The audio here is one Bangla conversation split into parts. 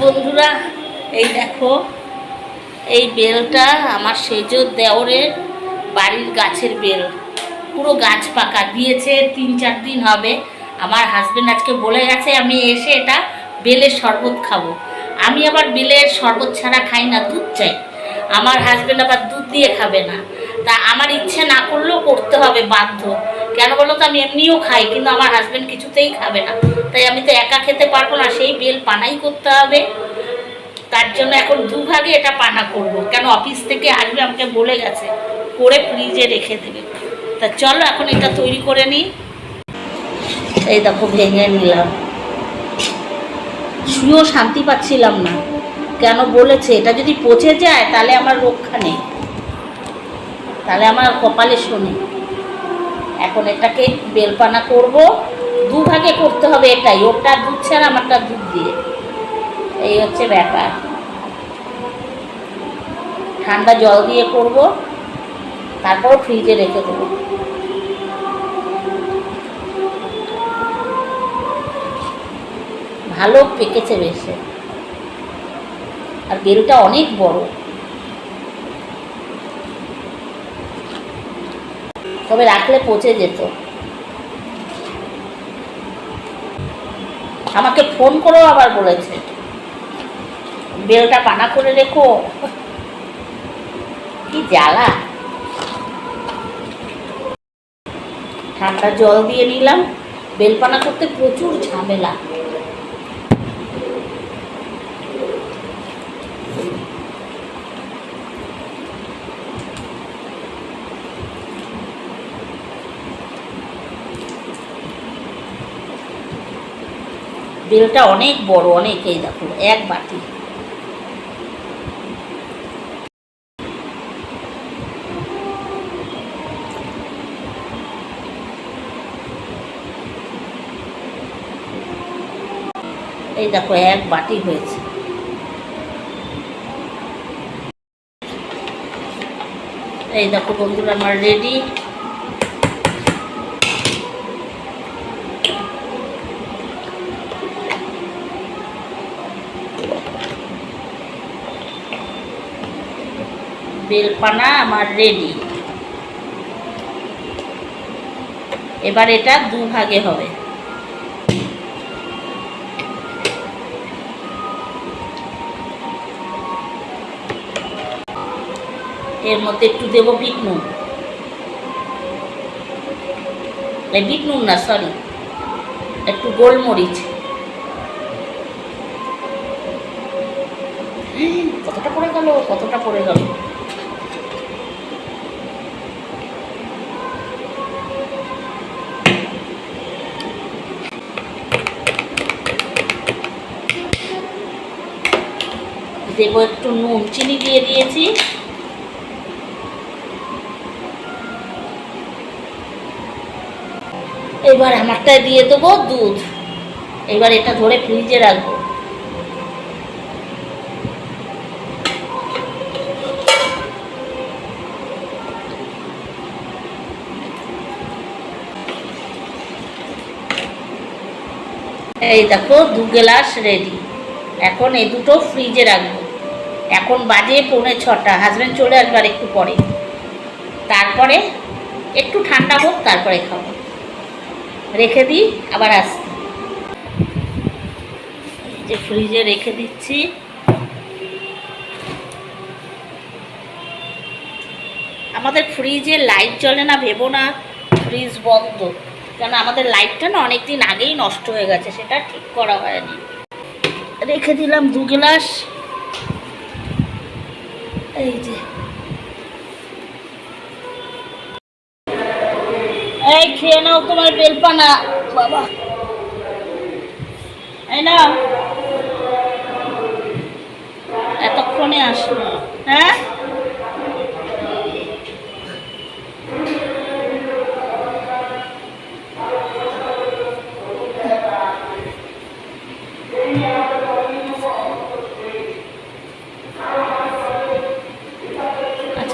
বন্ধুরা, এই দেখো, এই বেলটা আমার সেজ দেওরের বাড়ির গাছের বেল। পুরো গাছ পাকা, দিয়েছে তিন চার দিন হবে। আমার হাজব্যান্ড আজকে বলে গেছে, আমি এসে এটা বেলের শরবত খাব। আমি আবার বেলের শরবত ছাড়া খাই না, দুধ চাই। আমার হাজব্যান্ড আবার দুধ দিয়ে খাবে না। তা আমার ইচ্ছে না করলেও করতে হবে বাধ্য। কেন বলো তো, আমি এমনিও খাই, কিন্তু আমার হাজব্যান্ড কিছুতেই খাবে না। তাই আমি তো একা খেতে পারব না, সেই বেল পানাই করতে হবে। তার জন্য এখন দুভাগে এটা পানা করব। কেন অফিস থেকে আসবে আমাকে বলে গেছে, করে ফ্রিজে রেখে দেবে। তা চলো এখন এটা তৈরি করে নিই। এই দেখো, ভেঙে নিলাম। শুয়েও শান্তি পাচ্ছিলাম না। কেন বলেছে, এটা যদি পচে যায়, তাহলে আমার রক্ষা নেই। তাহলে আমার কপালে শোনে। এখন এটাকে বেলপানা করব। দুভাগে করতে হবে এটাই, ওটা দুধ ছাড়া আমারটা দুধ দিয়ে। এই হচ্ছে ব্যাপার। ঠান্ডা জল দিয়ে করব, তারপর ফ্রিজে রেখে দেবো। ভালো পেকেছে বেশে। আর বেলটা অনেক বড়। তবে রাখলে পচে যেত। আমাকে ফোন করেও আবার বলেছে। বেলটা পানা করে রেখো। কি জ্বালা। ঠান্ডা জল দিয়ে নিলাম। বেলপানা করতে প্রচুর ঝামেলা। বেলটা অনেক বড়, অনেক, এই দেখো, এক বাটি। এই দেখো, এক বাটি হয়েছে। এই দেখো, বন্ধুরা, আমার রেডি বেলপানা আমার রেডি এবার এটা দু ভাগে হবে। এর মধ্যে একটু দেবো বিট নুন। বিট না সরি একটু গোলমরিচ। কতটা পড়ে গেল, কতটা পড়ে গেল। দেবো একটু নুন, চিনি দিয়ে দিয়েছি। এবার আমারটায় দিয়ে দেবো দুধ। এবার এটা ধরে ফ্রিজে রাখব। এই দেখো, দু গ্লাস রেডি এখন এই দুটো ফ্রিজে রাখব। এখন বাজে পৌনে ছটা। হাজব্যান্ড চলে আসবার একটু পরে। তারপরে একটু ঠান্ডা হোক, তারপরে খাব। রেখে দিই, আবার আসছি। যে ফ্রিজে রেখে দিচ্ছি। আমাদের ফ্রিজে লাইট জ্বলে না, ভেবো না। ফ্রিজ বন্ধ। কেন, আমাদের লাইটটা না অনেক দিন আগেই নষ্ট হয়ে গেছে, সেটা ঠিক করা হয়নি। রেখে দিলাম দু গ্লাস। এই যে। এই খেয়ে নাও তোমার বেলপানা। বাবা। এই না এতক্ষণে আসলো। হ্যাঁ?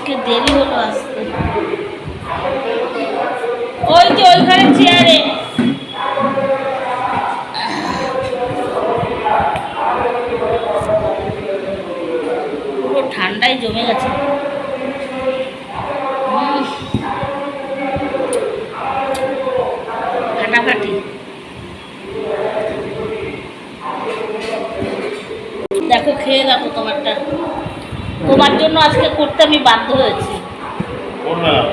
আজকে দেরি হলো আসতে। ওই যে ওইখানে চেয়ারে। পুরো ঠান্ডায় জমে গেছে। ফাটাফাটি। জন্য আজকে করতে আমি বাধ্য হয়েছি। হ্যাঁ।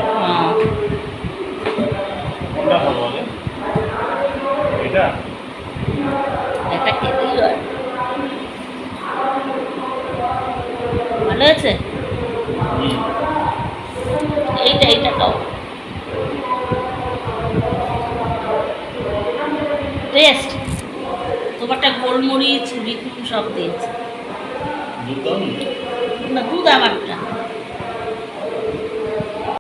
এটা? খেতেই হয় ভালো হয়েছে? এইটা এইটা খাও টেস্ট তোমারটা গোলমরিচ বিটুন সব দিয়েছে। দুধ দাও নি? না দুধ আমারটা